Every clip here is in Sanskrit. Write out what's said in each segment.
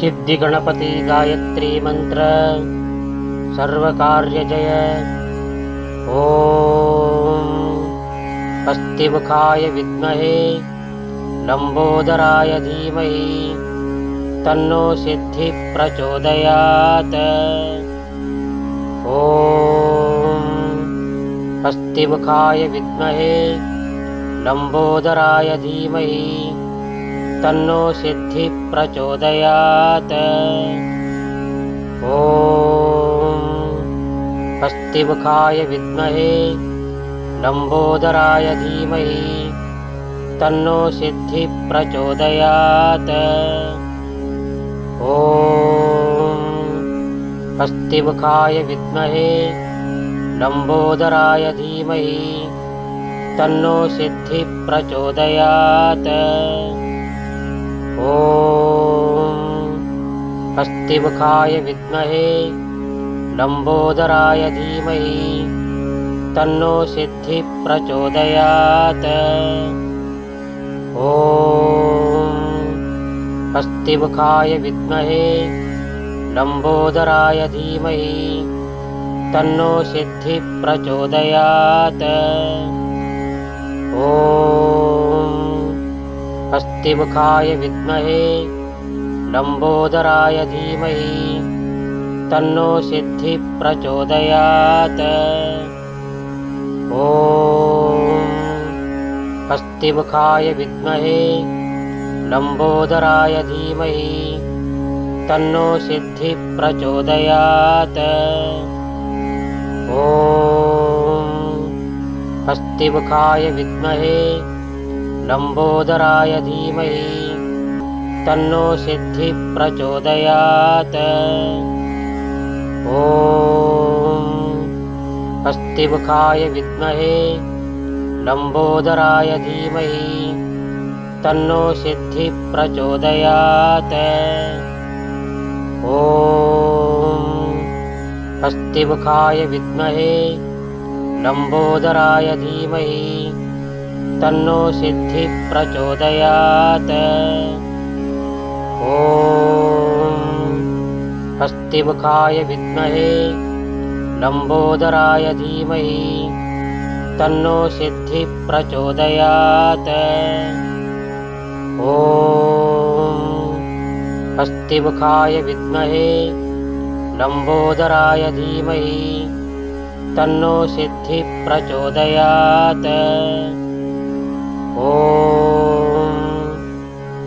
सिद्धिगणपति गायत्री मन्त्र सर्वकार्यजय। ॐ हस्तिमुखाय विद्महे। लम्बोदराय धीमहि। तन्नो सिद्धिः प्रचोदयात् ॐ हस्तिमुखाय विद्महे। लम्बोदराय धीमहि तन्नो सिद्धिः प्रचोदयात् ॐ हस्तिमुखाय विद्महे लम्बोदराय धीमहि तन्नो सिद्धिः प्रचोदयात् ॐ हस्तिमुखाय विद्महे लम्बोदराय धीमहि तन्नो सिद्धिः प्रचोदयात् ॐ हस्तिमुखाय विद्महे लम्बोदराय धीमहि तन्नो सिद्धिः प्रचोदयात् ॐ हस्तिमुखाय विद्महे लम्बोदराय धीमहि तन्नो सिद्धिः प्रचोदयात् ॐ हस्तिमुखाय विद्महे लम्बोदराय धीमहि तन्नो सिद्धिः प्रचोदयात् ॐ हस्तिमुखाय विद्महे लम्बोदराय धीमहि तन्नो सिद्धिः प्रचोदयात् ॐ हस्तिमुखाय विद्महे लम्बोदराय धीमहि। तन्नो सिद्धिः प्रचोदयात् ॐ हस्तिमुखाय विद्महे। लम्बोदराय धीमहि। तन्नो सिद्धिः प्रचोदयात् ॐ हस्तिमुखाय विद्महे। लम्बोदराय धीमहि तन्नो सिद्धिः प्रचोदयात् ॐ हस्तिमुखाय विद्महे लम्बोदराय धीमहि तन्नो सिद्धिः प्रचोदयात् ॐ हस्तिमुखाय विद्महे लम्बोदराय धीमहि तन्नो सिद्धिः प्रचोदयात् ॐ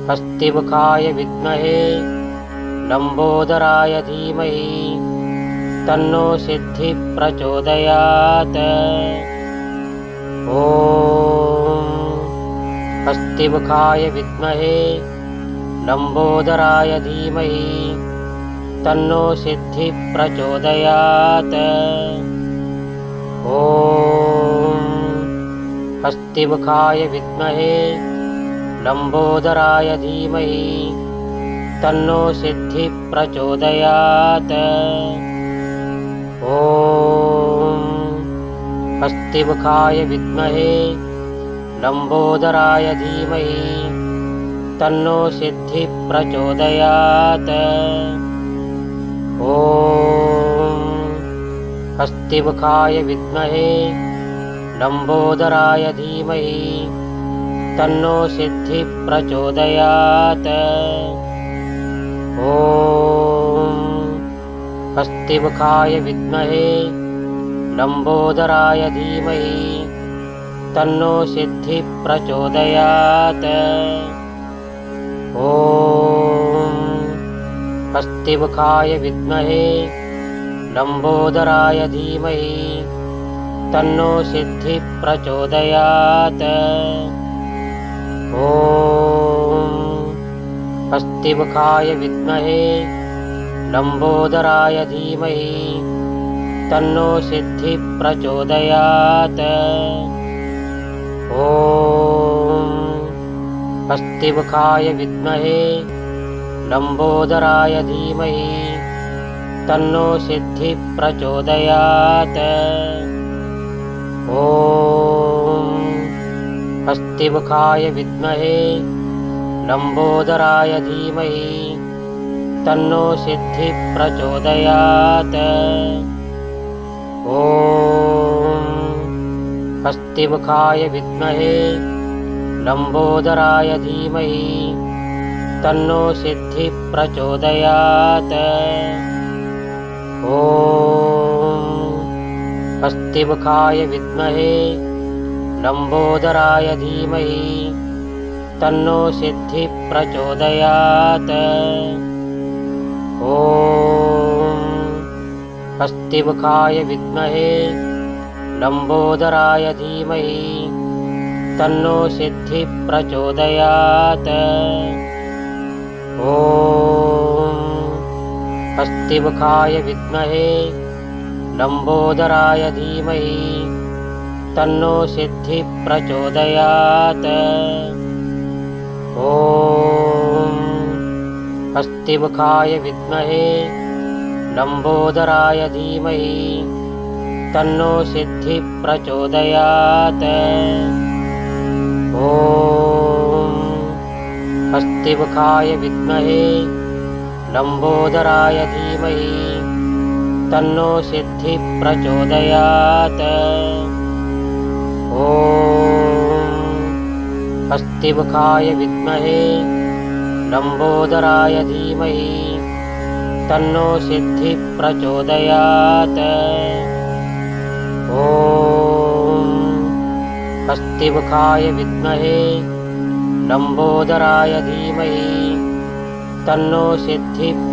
हस्तिमुखाय विद्महे लम्बोदराय धीमहि तन्नो सिद्धिः प्रचोदयात् ॐ हस्तिमुखाय विद्महे लम्बोदराय धीमहि तन्नो सिद्धिः प्रचोदयात् ॐ हस्तिमुखाय विद्महे लम्बोदराय धीमहि तन्नो सिद्धिः प्रचोदयात् ॐ हस्तिमुखाय विद्महे लम्बोदराय धीमहि तन्नो सिद्धिः प्रचोदयात् ॐ हस्तिमुखाय विद्महे लम्बोदराय धीमहि। तन्नो सिद्धिः प्रचोदयात् ॐ हस्तिमुखाय विद्महे। लम्बोदराय धीमहि। तन्नो सिद्धिः प्रचोदयात् ॐ हस्तिमुखाय विद्महे। लम्बोदराय धीमहि तन्नो सिद्धिः प्रचोदयात् ॐ हस्तिमुखाय विद्महे लम्बोदराय धीमहि तन्नो सिद्धिः प्रचोदयात् ॐ हस्तिमुखाय विद्महे लम्बोदराय धीमहि तन्नो सिद्धिः प्रचोदयात् ॐ हस्तिमुखाय विद्महे लम्बोदराय धीमहि तन्नो सिद्धिः प्रचोदयात् ॐ हस्तिमुखाय विद्महे लम्बोदराय धीमहि तन्नो सिद्धिः प्रचोदयात् ॐ हस्तिमुखाय विद्महे लम्बोदराय धीमहि तन्नो सिद्धिः प्रचोदयात् ॐ हस्तिमुखाय विद्महे लम्बोदराय धीमहि तन्नो सिद्धिः प्रचोदयात् ॐ हस्तिमुखाय विद्महे लम्बोदराय धीमहि तन्नो सिद्धिः प्रचोदयात् ॐ हस्तिमुखाय विद्महे लम्बोदराय धीमहि तन्नो सिद्धिः प्रचोदयात् ॐ हस्तिमुखाय विद्महे लम्बोदराय धीमहि तन्नो सिद्धिः प्रचोदयात् ॐ हस्तिमुखाय विद्महे लम्बोदराय धीमहि तन्नो सिद्धिः प्रचोदयात् ॐ हस्तिमुखाय विद्महे लम्बोदराय धीमहि तन्नो सिद्धिः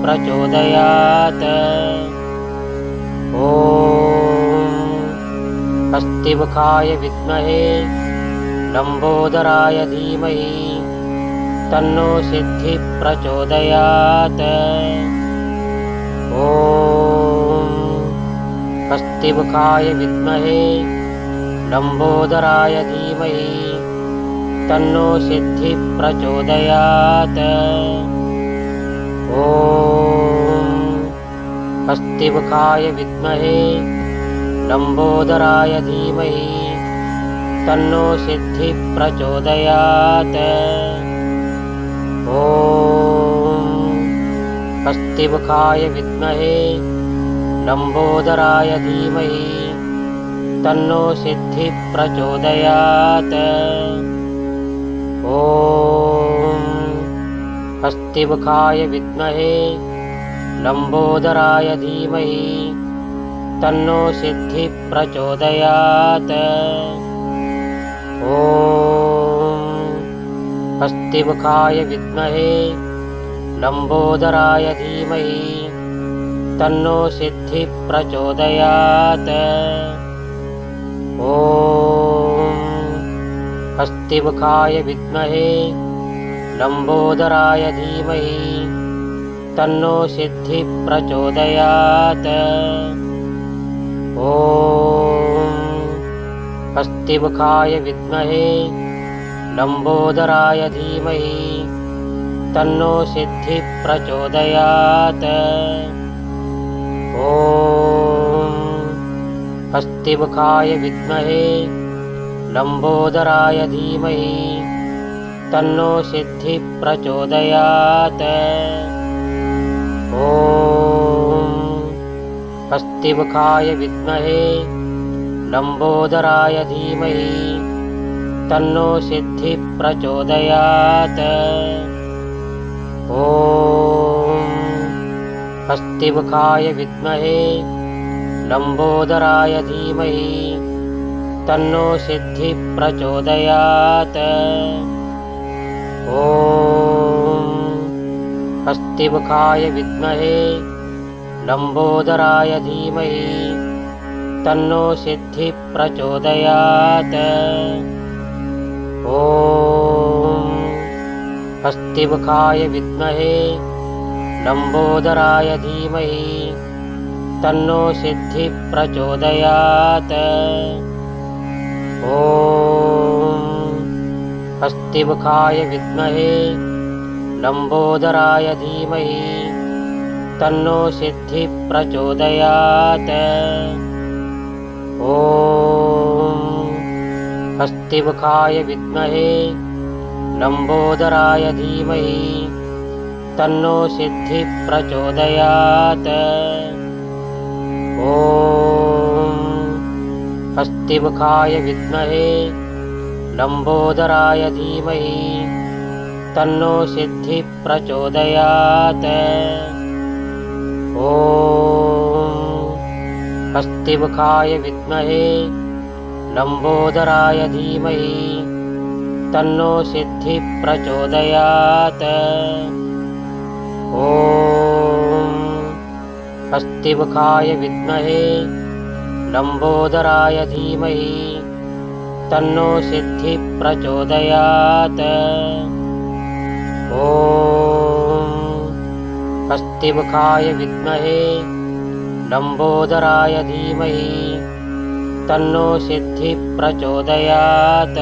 हस्तिमुखाय विद्महे। लम्बोदराय धीमहि। तन्नो सिद्धिः प्रचोदयात्। ॐ हस्तिमुखाय विद्महे। लम्बोदराय धीमहि। तन्नो सिद्धिः प्रचोदयात्। ॐ हस्तिमुखाय विद्महे लम्बोदराय धीमहि तन्नो सिद्धिः प्रचोदयात् ॐ हस्तिमुखाय विद्महे लम्बोदराय धीमहि तन्नो सिद्धिः प्रचोदयात् ॐ हस्तिमुखाय विद्महे लम्बोदराय धीमहि तन्नो सिद्धिः प्रचोदयात् ॐ हस्तिमुखाय विद्महे लम्बोदराय धीमहि तन्नो सिद्धिः प्रचोदयात् ॐ हस्तिमुखाय विद्महे लम्बोदराय धीमहि तन्नो सिद्धिः प्रचोदयात् ॐ हस्तिमुखाय विद्महे लम्बोदराय धीमहि तन्नो सिद्धिः प्रचोदयात् ॐ हस्तिमुखाय विद्महे लम्बोदराय धीमहि तन्नो सिद्धिः प्रचोदयात् ॐ हस्तिमुखाय विद्महे लम्बोदराय धीमहि तन्नो सिद्धिः प्रचोदयात् ॐ हस्तिमुखाय विद्महे लम्बोदराय धीमहि तन्नो सिद्धिः प्रचोदयात् ॐ हस्तिमुखाय विद्महे लम्बोदराय धीमहि तन्नो सिद्धिः प्रचोदयात् ॐ हस्तिमुखाय विद्महे लम्बोदराय धीमहि तन्नो सिद्धिः प्रचोदयात् ॐ हस्तिमुखाय विद्महे लम्बोदराय धीमहि तन्नो सिद्धिः प्रचोदयात् ॐ हस्तिमुखाय विद्महे लम्बोदराय धीमहि तन्नो सिद्धिः प्रचोदयात् ॐ हस्तिमुखाय विद्महे लम्बोदराय धीमहि तन्नो सिद्धिः प्रचोदयात् हस्तिमुखाय विद्महे लम्बोदराय धीमहि तन्नो सिद्धिः प्रचोदयात् ॐ हस्तिमुखाय विद्महे लम्बोदराय धीमहि तन्नो सिद्धिः प्रचोदयात् ॐ हस्तिमुखाय विद्महे लम्बोदराय धीमहि तन्नो सिद्धिः प्रचोदयात्